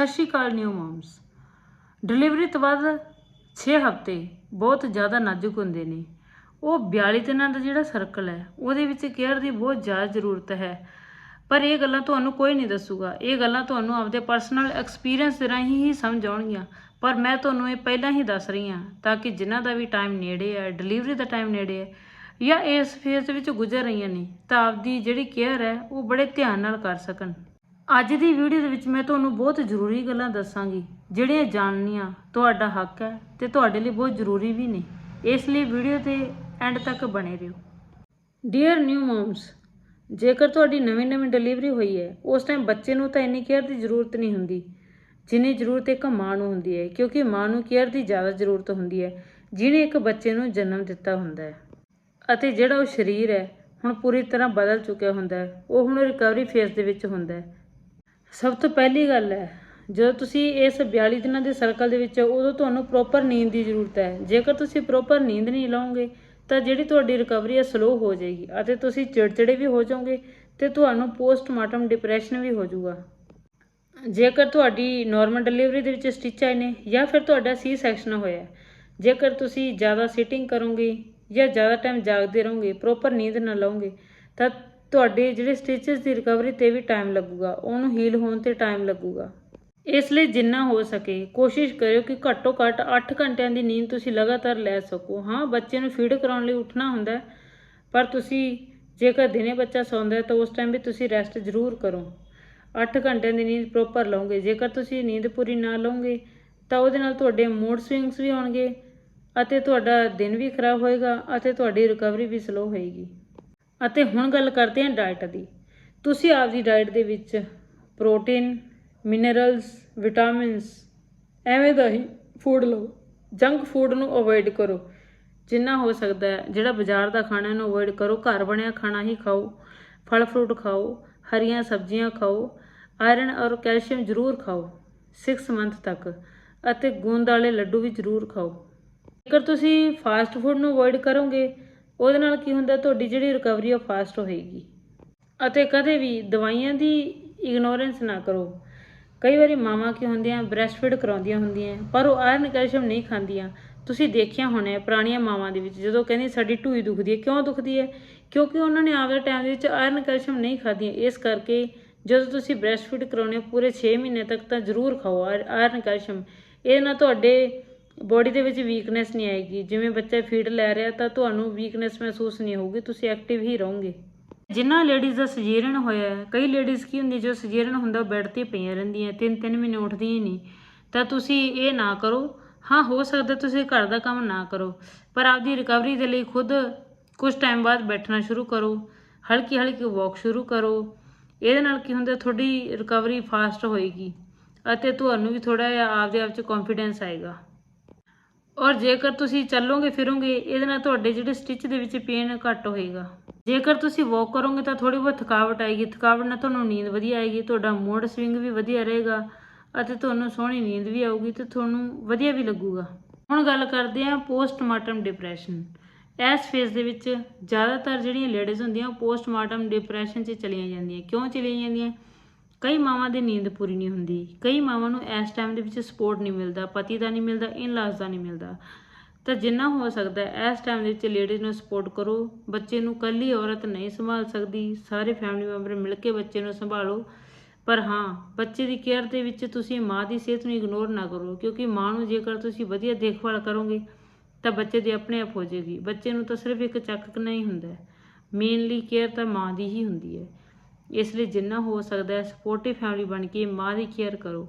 Sat Shri Akal new moms. Delivery ਤੋਂ ਬਾਅਦ 6 ਹਫ਼ਤੇ ਬਹੁਤ ਜ਼ਿਆਦਾ ਨਾਜ਼ੁਕ ਹੁੰਦੇ ਨੇ। ਉਹ 42 ਦਿਨਾਂ ਦਾ ਜਿਹੜਾ ਸਰਕਲ ਹੈ, ਉਹਦੇ ਵਿੱਚ ਕੇਅਰ ਦੀ ਬਹੁਤ ਜ਼ਿਆਦਾ ਜ਼ਰੂਰਤ ਹੈ। ਪਰ ਇਹ ਗੱਲਾਂ ਤੁਹਾਨੂੰ ਕੋਈ ਨਹੀਂ ਦੱਸੂਗਾ। ਇਹ ਗੱਲਾਂ ਤੁਹਾਨੂੰ ਆਪਦੇ ਪਰਸਨਲ ਐਕਸਪੀਰੀਅੰਸ ਦੇ ਰਾਹੀਂ ਹੀ ਸਮਝ ਆਉਣਗੀਆਂ। ਪਰ ਮੈਂ ਤੁਹਾਨੂੰ ਇਹ ਪਹਿਲਾਂ ਹੀ ਦੱਸ ਰਹੀ ਹਾਂ ਤਾਂ ਕਿ ਜਿਨ੍ਹਾਂ ਦਾ ਵੀ ਟਾਈਮ ਨੇੜੇ ਹੈ ਡਿਲੀਵਰੀ ਦਾ ਟਾਈਮ ਨੇੜੇ ਹੈ ਜਾਂ ਇਸ ਫੇਸ ਵਿੱਚ ਗੁਜ਼ਰ ਰਹੀਆਂ ਨੇ, ਤਾਂ ਆਪਦੀ ਜਿਹੜੀ ਕੇਅਰ ਹੈ, ਉਹ ਬੜੇ ਧਿਆਨ ਨਾਲ ਕਰ ਸਕਣ। ਅੱਜ ਦੀ ਵੀਡੀਓ ਦੇ ਵਿੱਚ ਮੈਂ ਤੁਹਾਨੂੰ ਬਹੁਤ ਜ਼ਰੂਰੀ ਗੱਲਾਂ ਦੱਸਾਂਗੀ, ਜਿਹੜੀਆਂ ਜਾਣਨੀਆਂ ਤੁਹਾਡਾ ਹੱਕ ਹੈ ਤੇ ਤੁਹਾਡੇ ਲਈ ਬਹੁਤ ਜ਼ਰੂਰੀ ਵੀ ਨੇ। ਇਸ ਲਈ ਵੀਡੀਓ ਤੇ ਐਂਡ ਤੱਕ ਬਣੇ ਰਹੋ। ਡੀਅਰ ਨਿਊ ਮਮਸ ਜੇਕਰ ਤੁਹਾਡੀ ਨਵੀਂ ਨਵੀਂ ਡਿਲੀਵਰੀ ਹੋਈ ਹੈ, ਉਸ ਟਾਈਮ ਬੱਚੇ ਨੂੰ ਤਾਂ ਇੰਨੀ ਕੇਅਰ ਦੀ ਜ਼ਰੂਰਤ ਨਹੀਂ ਹੁੰਦੀ, ਜਿੰਨੀ ਜ਼ਰੂਰਤ ਇੱਕ ਮਾਂ ਨੂੰ ਹੁੰਦੀ ਹੈ, ਕਿਉਂਕਿ ਮਾਂ ਨੂੰ ਕੇਅਰ ਦੀ ਜ਼ਿਆਦਾ ਜ਼ਰੂਰਤ ਹੁੰਦੀ ਹੈ, ਜਿਹਨੇ ਇੱਕ ਬੱਚੇ ਨੂੰ ਜਨਮ ਦਿੱਤਾ ਹੁੰਦਾ ਹੈ। ਅਤੇ ਜਿਹੜਾ ਉਹ ਸਰੀਰ ਹੈ, ਹੁਣ ਪੂਰੀ ਤਰ੍ਹਾਂ ਬਦਲ ਚੁੱਕਿਆ ਹੁੰਦਾ ਹੈ, ਉਹ ਹੁਣ ਰਿਕਵਰੀ ਫੇਸ ਦੇ ਵਿੱਚ ਹੁੰਦਾ ਹੈ। ਸਭ ਤੋਂ ਪਹਿਲੀ ਗੱਲ ਹੈ, ਜਦੋਂ ਤੁਸੀਂ ਇਸ 42 ਦਿਨਾਂ ਦੇ ਸਰਕਲ ਦੇ ਵਿੱਚ ਹੋ, ਉਦੋਂ ਤੁਹਾਨੂੰ ਪ੍ਰੋਪਰ ਨੀਂਦ ਦੀ ਜ਼ਰੂਰਤ ਹੈ। ਜੇਕਰ ਤੁਸੀਂ ਪ੍ਰੋਪਰ ਨੀਂਦ ਨਹੀਂ ਲਓਗੇ ਤਾਂ ਜਿਹੜੀ ਤੁਹਾਡੀ ਰਿਕਵਰੀ ਹੈ ਸਲੋ ਹੋ ਜਾਏਗੀ ਅਤੇ ਤੁਸੀਂ ਚਿੜਚਿੜੇ ਵੀ ਹੋ ਜਾਓਗੇ ਤੇ ਤੁਹਾਨੂੰ ਪੋਸਟਮਾਰਟਮ ਡਿਪਰੈਸ਼ਨ ਵੀ ਹੋ ਜਾਊਗਾ। ਜੇਕਰ ਤੁਹਾਡੀ ਨਾਰਮਲ ਡਿਲੀਵਰੀ ਦੇ ਵਿੱਚ ਸਟਿਚ ਆਏ ਨੇ ਜਾਂ ਫਿਰ ਤੁਹਾਡਾ ਸੀ ਸੈਕਸ਼ਨ ਹੋਇਆ, ਜੇਕਰ ਤੁਸੀਂ ਜ਼ਿਆਦਾ ਸਿਟਿੰਗ ਕਰੋਗੇ ਜਾਂ ਜ਼ਿਆਦਾ ਟਾਈਮ ਜਾਗਦੇ ਰਹੋਗੇ ਪ੍ਰੋਪਰ ਨੀਂਦ ਨਾ ਲਓਗੇ, ਤਾਂ ਤੁਹਾਡੇ ਜਿਹੜੇ ਸਟਿਚਸ ਦੀ ਰਿਕਵਰੀ ਤੇ ਵੀ ਟਾਈਮ ਲੱਗੂਗਾ, ਉਹਨੂੰ ਹੀਲ ਹੋਣ ਤੇ ਟਾਈਮ ਲੱਗੂਗਾ। ਇਸ ਲਈ ਜਿੰਨਾ ਹੋ ਸਕੇ ਕੋਸ਼ਿਸ਼ ਕਰਿਓ ਕਿ ਘੱਟੋ ਘੱਟ 8 ਘੰਟਿਆਂ ਦੀ ਨੀਂਦ ਤੁਸੀਂ ਲਗਾਤਾਰ ਲੈ ਸਕੋ। ਹਾਂ, ਬੱਚੇ ਨੂੰ ਫੀਡ ਕਰਾਉਣ ਲਈ ਉੱਠਣਾ ਹੁੰਦਾ ਪਰ ਤੁਸੀਂ ਜੇਕਰ ਦਿਨੇ ਬੱਚਾ ਸੌਂਦਾ ਹੈ ਤਾਂ ਉਸ ਟਾਈਮ ਵੀ ਤੁਸੀਂ ਰੈਸਟ ਜ਼ਰੂਰ ਕਰੋ। 8 ਘੰਟਿਆਂ ਦੀ ਨੀਂਦ ਪ੍ਰੋਪਰ ਲਓਗੇ। ਜੇਕਰ ਤੁਸੀਂ ਨੀਂਦ ਪੂਰੀ ਨਾ ਲਓਗੇ, ਤਾਂ ਉਹਦੇ ਨਾਲ ਤੁਹਾਡੇ ਮੂਡ ਸਵਿੰਗਸ ਵੀ ਆਉਣਗੇ ਅਤੇ ਤੁਹਾਡਾ ਦਿਨ ਵੀ ਖਰਾਬ ਹੋਏਗਾ ਅਤੇ ਤੁਹਾਡੀ ਰਿਕਵਰੀ ਵੀ ਸਲੋ ਹੋਏਗੀ। ਅਤੇ ਹੁਣ ਗੱਲ ਕਰਦੇ ਹਾਂ ਡਾਈਟ ਦੀ। ਤੁਸੀਂ ਆਪਦੀ ਡਾਈਟ ਦੇ ਵਿੱਚ ਪ੍ਰੋਟੀਨ ਮਿਨਰਲਸ ਵਿਟਾਮਿਨਸ ਐਵੇਂ ਦਾ ਹੀ ਫੂਡ ਲਓ। ਜੰਕ ਫੂਡ ਨੂੰ ਅਵੋਇਡ ਕਰੋ। ਜਿੰਨਾ ਹੋ ਸਕਦਾ ਹੈ, ਜਿਹੜਾ ਬਾਜ਼ਾਰ ਦਾ ਖਾਣਾ ਇਹਨੂੰ ਅਵੋਇਡ ਕਰੋ। ਘਰ ਬਣਿਆ ਖਾਣਾ ਹੀ ਖਾਓ। ਫਲ ਫਰੂਟ ਖਾਓ, ਹਰੀਆਂ ਸਬਜ਼ੀਆਂ ਖਾਓ ਆਇਰਨ ਔਰ ਕੈਲਸ਼ੀਅਮ ਜ਼ਰੂਰ ਖਾਓ। 6 ਮੰਥ ਤੱਕ। ਅਤੇ ਗੂੰਦ ਵਾਲੇ ਲੱਡੂ ਵੀ ਜ਼ਰੂਰ ਖਾਓ। ਜੇਕਰ ਤੁਸੀਂ ਫਾਸਟ ਫੂਡ ਨੂੰ ਅਵੋਇਡ ਕਰੋਗੇ ਉਹਦੇ ਨਾਲ ਕੀ ਹੁੰਦਾ ਤੁਹਾਡੀ ਜਿਹੜੀ ਰਿਕਵਰੀ ਉਹ ਫਾਸਟ ਹੋਏਗੀ। ਅਤੇ ਕਦੇ ਵੀ ਦਵਾਈਆਂ ਦੀ ਇਗਨੋਰੈਂਸ ਨਾ ਕਰੋ। ਕਈ ਵਾਰੀ ਮਾਵਾਂ ਕੀ ਹੁੰਦੀਆਂ ਬ੍ਰੈਸਟ ਫੀਡ ਕਰਾਉਂਦੀਆਂ ਹੁੰਦੀਆਂ ਪਰ ਉਹ ਆਇਰਨ ਕੈਲਸ਼ੀਅਮ ਨਹੀਂ ਖਾਂਦੀਆਂ। ਤੁਸੀਂ ਦੇਖਿਆ ਹੋਣਾ ਪੁਰਾਣੀਆਂ ਮਾਵਾਂ ਦੇ ਵਿੱਚ ਜਦੋਂ ਕਹਿੰਦੀ ਸਾਡੀ ਢੂਈ ਦੁਖਦੀ ਹੈ ਕਿਉਂ ਦੁਖਦੀ ਹੈ? ਕਿਉਂਕਿ ਉਹਨਾਂ ਨੇ ਆਪਦੇ ਟਾਈਮ ਦੇ ਵਿੱਚ ਆਇਰਨ ਕੈਲਸ਼ੀਅਮ ਨਹੀਂ ਖਾਧੀ ਇਸ ਕਰਕੇ ਜਦੋਂ ਤੁਸੀਂ ਬ੍ਰੈਸਟ ਫੀਡ ਕਰਾਉਣੇ ਹੋ, ਪੂਰੇ 6 ਮਹੀਨੇ ਤੱਕ ਤਾਂ ਜ਼ਰੂਰ ਖਾਓ ਆਇਰਨ ਕੈਲਸ਼ੀਅਮ ਇਹ ਨਾਲ ਤੁਹਾਡੇ ਬੋਡੀ ਦੇ ਵਿੱਚ ਵੀਕਨੈਸ ਨਹੀਂ ਆਏਗੀ। ਜਿਵੇਂ ਬੱਚਾ ਫੀਡ ਲੈ ਰਿਹਾ ਤਾਂ ਤੁਹਾਨੂੰ ਵੀਕਨੈਸ ਮਹਿਸੂਸ ਨਹੀਂ ਹੋਊਗੀ। ਤੁਸੀਂ ਐਕਟਿਵ ਹੀ ਰਹੋਗੇ। ਜਿਨ੍ਹਾਂ ਲੇਡੀਜ਼ ਦਾ ਸਜੀਰਨ ਹੋਇਆ ਕਈ ਲੇਡੀਜ਼ ਕੀ ਹੁੰਦੀ, ਜੋ ਸਜੀਰਨ ਹੁੰਦਾ ਬੈੱਡ ਤੇ ਪਈਆਂ ਰਹਿੰਦੀਆਂ ਤਿੰਨ ਤਿੰਨ ਮਹੀਨੇ ਉੱਠਦੀਆਂ ਨਹੀਂ। ਤਾਂ ਤੁਸੀਂ ਇਹ ਨਾ ਕਰੋ। ਹਾਂ, ਹੋ ਸਕਦਾ ਤੁਸੀਂ ਘਰ ਦਾ ਕੰਮ ਨਾ ਕਰੋ, ਪਰ ਆਪਦੀ ਰਿਕਵਰੀ ਦੇ ਲਈ ਖੁਦ ਕੁਝ ਟਾਈਮ ਬਾਅਦ ਬੈਠਣਾ ਸ਼ੁਰੂ ਕਰੋ। ਹਲਕੀ ਹਲਕੀ ਵਾਕ ਸ਼ੁਰੂ ਕਰੋ। ਇਹਦੇ ਨਾਲ ਕੀ ਹੁੰਦਾ, ਤੁਹਾਡੀ ਰਿਕਵਰੀ ਫਾਸਟ ਹੋਏਗੀ ਅਤੇ ਤੁਹਾਨੂੰ ਵੀ ਥੋੜਾ ਜਿਹਾ ਆਪਦੇ ਆਪ 'ਚ ਕੌਨਫੀਡੈਂਸ ਆਏਗਾ। ਔਰ ਜੇਕਰ ਤੁਸੀਂ ਚੱਲੋਗੇ, ਫਿਰੋਗੇ, ਇਹਦੇ ਨਾਲ ਤੁਹਾਡੇ ਜਿਹੜੇ ਸਟਿਚ ਦੇ ਵਿੱਚ ਪੇਨ ਘੱਟ ਹੋਏਗਾ। ਜੇਕਰ ਤੁਸੀਂ ਵਾਕ ਕਰੋਗੇ ਤਾਂ ਥੋੜੀ ਬਹੁਤ ਥਕਾਵਟ ਆਏਗੀ। ਥਕਾਵਟ ਨਾਲ ਤੁਹਾਨੂੰ ਨੀਂਦ ਵਧੀਆ ਆਏਗੀ, ਤੁਹਾਡਾ ਮੂਡ ਸਵਿੰਗ ਵੀ ਵਧੀਆ ਰਹੇਗਾ ਅਤੇ ਤੁਹਾਨੂੰ ਸੋਹਣੀ ਨੀਂਦ ਵੀ ਆਊਗੀ ਤੇ ਤੁਹਾਨੂੰ ਵਧੀਆ ਵੀ ਲੱਗੂਗਾ। ਹੁਣ ਗੱਲ ਕਰਦੇ ਹਾਂ ਪੋਸਟਮਾਰਟਮ ਡਿਪਰੈਸ਼ਨ ਇਸ ਫੇਸ ਦੇ ਵਿੱਚ ਜ਼ਿਆਦਾਤਰ ਜਿਹੜੀਆਂ ਲੇਡੀਜ਼ ਹੁੰਦੀਆਂ, ਉਹ ਪੋਸਟਮਾਰਟਮ ਡਿਪਰੈਸ਼ਨ 'ਚ ਚਲੀਆਂ ਜਾਂਦੀਆਂ। ਕਿਉਂ ਚਲੀਆਂ ਜਾਂਦੀਆਂ? ਕਈ ਮਾਵਾਂ ਦੀ ਨੀਂਦ ਪੂਰੀ ਨਹੀਂ ਹੁੰਦੀ। ਕਈ ਮਾਵਾਂ ਨੂੰ ਇਸ ਟਾਈਮ ਦੇ ਵਿੱਚ ਸਪੋਰਟ ਨਹੀਂ ਮਿਲਦਾ, ਪਤੀ ਦਾ ਨਹੀਂ ਮਿਲਦਾ ਇਨ-ਲਾਜ਼ ਦਾ ਨਹੀਂ ਮਿਲਦਾ। ਤਾਂ ਜਿੰਨਾ ਹੋ ਸਕਦਾ ਇਸ ਟਾਈਮ ਦੇ ਵਿੱਚ ਲੇਡੀਜ਼ ਨੂੰ ਸਪੋਰਟ ਕਰੋ। ਬੱਚੇ ਨੂੰ ਕੱਲੀ ਔਰਤ ਨਹੀਂ ਸੰਭਾਲ ਸਕਦੀ। ਸਾਰੇ ਫੈਮਿਲੀ ਮੈਂਬਰ ਮਿਲ ਕੇ ਬੱਚੇ ਨੂੰ ਸੰਭਾਲੋ। ਪਰ ਹਾਂ, ਬੱਚੇ ਦੀ ਕੇਅਰ ਦੇ ਵਿੱਚ ਤੁਸੀਂ ਮਾਂ ਦੀ ਸਿਹਤ ਨੂੰ ਇਗਨੋਰ ਨਾ ਕਰੋ, ਕਿਉਂਕਿ ਮਾਂ ਨੂੰ ਜੇਕਰ ਤੁਸੀਂ ਵਧੀਆ ਦੇਖਭਾਲ ਕਰੋਗੇ, ਤਾਂ ਬੱਚੇ ਦੀ ਆਪਣੇ ਆਪ ਹੋ ਜਾਏਗੀ। ਬੱਚੇ ਨੂੰ ਤਾਂ ਸਿਰਫ ਇੱਕ ਚੱਕ ਨਹੀਂ ਹੁੰਦਾ ਮੇਨਲੀ ਕੇਅਰ ਤਾਂ ਮਾਂ ਦੀ ਹੀ ਹੁੰਦੀ ਹੈ। ਇਸ ਲਈ ਜਿੰਨਾ ਹੋ ਸਕਦਾ ਹੈ ਸਪੋਰਟਿਵ ਫੈਮਿਲੀ ਬਣ ਕੇ ਮਾਂ ਦੀ ਕੇਅਰ ਕਰੋ।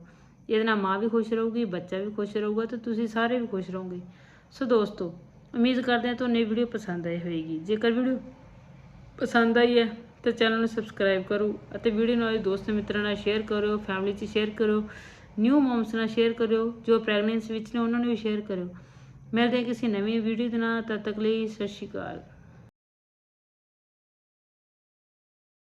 ਇਹਦੇ ਨਾਲ ਮਾਂ ਵੀ ਖੁਸ਼ ਰਹੂਗੀ, ਬੱਚਾ ਵੀ ਖੁਸ਼ ਰਹੂਗਾ ਤੇ ਤੁਸੀਂ ਸਾਰੇ ਵੀ ਖੁਸ਼ ਰਹੋਗੇ। ਸੋ ਦੋਸਤੋ, ਉਮੀਦ ਕਰਦੇ ਹਾਂ ਤੁਹਾਨੂੰ ਇਹ ਵੀਡੀਓ ਪਸੰਦ ਆਈ ਹੋਵੇਗੀ ਜੇਕਰ ਵੀਡੀਓ ਪਸੰਦ ਆਈ ਹੈ ਤਾਂ ਚੈਨਲ ਨੂੰ ਸਬਸਕ੍ਰਾਈਬ ਕਰੋ ਅਤੇ ਵੀਡੀਓ ਨੂੰ ਆਪਣੇ ਦੋਸਤ ਮਿੱਤਰਾਂ ਨਾਲ ਸ਼ੇਅਰ ਕਰੋ ਫੈਮਿਲੀ 'ਚ ਸ਼ੇਅਰ ਕਰੋ ਨਿਊ ਮੌਮਸ ਨਾਲ ਸ਼ੇਅਰ ਕਰਿਓ, ਜੋ ਪ੍ਰੈਗਨੈਂਸੀ ਵਿੱਚ ਨੇ ਉਹਨਾਂ ਨੂੰ ਵੀ ਸ਼ੇਅਰ ਕਰਿਓ। ਮਿਲਦੇ ਹਾਂ ਕਿਸੇ ਨਵੀਂ ਵੀਡੀਓ ਦੇ ਨਾਲ, ਤਦ ਤੱਕ ਲਈ ਸਤਿ ਸ਼੍ਰੀ ਅਕਾਲ।